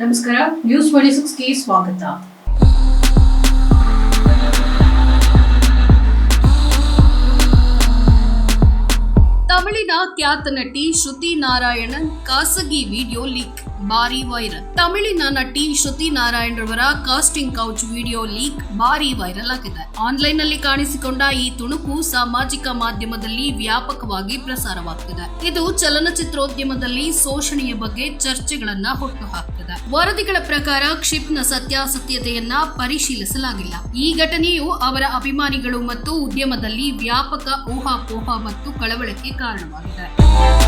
ನಮಸ್ಕಾರ. News twenty ಸಿಕ್ಸ್ಗೆ ಸ್ವಾಗತ. ತಮಿಳಿನ ಖ್ಯಾತ ನಟಿ ಶ್ರುತಿ ನಾರಾಯಣನ್ ಖಾಸಗಿ ವಿಡಿಯೋ ಲೀಕ್. ಭಾರಿ ವೈರಲ್. ತಮಿಳಿನ ನಟಿ ಶ್ರುತಿ ನಾರಾಯಣ್ ರವರ ಕಾಸ್ಟಿಂಗ್ ಕೌಚ್ ವಿಡಿಯೋ ಲೀಕ್ ಭಾರಿ ವೈರಲ್ ಆಗಿದೆ ಆನ್ಲೈನ್ನಲ್ಲಿ ಕಾಣಿಸಿಕೊಂಡ ಈ ತುಣುಕು ಸಾಮಾಜಿಕ ಮಾಧ್ಯಮದಲ್ಲಿ ವ್ಯಾಪಕವಾಗಿ ಪ್ರಸಾರವಾಗ್ತಿದೆ. ಇದು ಚಲನಚಿತ್ರೋದ್ಯಮದಲ್ಲಿ ಶೋಷಣೆಯ ಬಗ್ಗೆ ಚರ್ಚೆಗಳನ್ನ ಹುಟ್ಟುಹಾಕ್ತಿದೆ. ವರದಿಗಳ ಪ್ರಕಾರ ಕ್ಷಿಪ್ನ ಸತ್ಯಾಸತ್ಯತೆಯನ್ನ ಪರಿಶೀಲಿಸಲಾಗಿಲ್ಲ. ಈ ಘಟನೆಯು ಅವರ ಅಭಿಮಾನಿಗಳು ಮತ್ತು ಉದ್ಯಮದಲ್ಲಿ ವ್ಯಾಪಕ ಊಹಾಪೋಹ ಮತ್ತು ಕಳವಳಕ್ಕೆ ಕಾರಣವಾಗಿದೆ.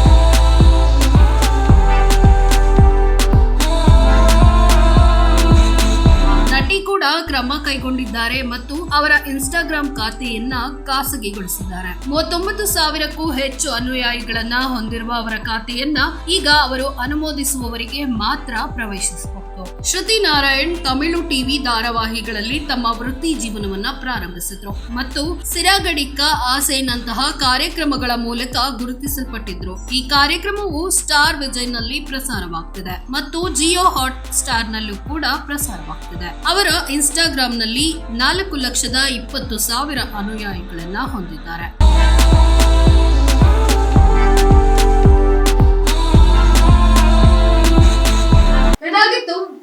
ಕೂಡ ಕ್ರಮ ಕೈಗೊಂಡಿದ್ದಾರೆ ಮತ್ತು ಅವರ ಇನ್ಸ್ಟಾಗ್ರಾಮ್ ಖಾತೆಯನ್ನ ಖಾಸಗಿಗೊಳಿಸಿದ್ದಾರೆ. ಮೂವತ್ತೊಂಬತ್ತು ಸಾವಿರಕ್ಕೂ ಹೆಚ್ಚು ಅನುಯಾಯಿಗಳನ್ನ ಹೊಂದಿರುವ ಅವರ ಖಾತೆಯನ್ನ ಈಗ ಅವರು ಅನುಮೋದಿಸುವವರಿಗೆ ಮಾತ್ರ ಪ್ರವೇಶಿಸಬಹುದು. ಶ್ರುತಿ ನಾರಾಯಣ್ ತಮಿಳು ಟಿವಿ ಧಾರಾವಾಹಿಗಳಲ್ಲಿ ತಮ್ಮ ವೃತ್ತಿ ಜೀವನವನ್ನ ಪ್ರಾರಂಭಿಸಿದ್ರು ಮತ್ತು ಸಿರಾಗಡಿಕ್ಕ ಆಸೆನಂತಹ ಕಾರ್ಯಕ್ರಮಗಳ ಮೂಲಕ ಗುರುತಿಸಲ್ಪಟ್ಟಿದ್ರು. ಈ ಕಾರ್ಯಕ್ರಮವು ಸ್ಟಾರ್ ವಿಜಯ್ನಲ್ಲಿ ಪ್ರಸಾರವಾಗ್ತಿದೆ ಮತ್ತು ಜಿಯೋ ಹಾಟ್ ಸ್ಟಾರ್ ನಲ್ಲೂ ಕೂಡ ಪ್ರಸಾರವಾಗ್ತಿದೆ. ಅವರ ಇನ್ಸ್ಟಾಗ್ರಾಂ ನಲ್ಲಿ ನಾಲ್ಕು ಲಕ್ಷದ ಇಪ್ಪತ್ತು ಸಾವಿರ ಅನುಯಾಯಿಗಳನ್ನ ಹೊಂದಿದ್ದಾರೆ.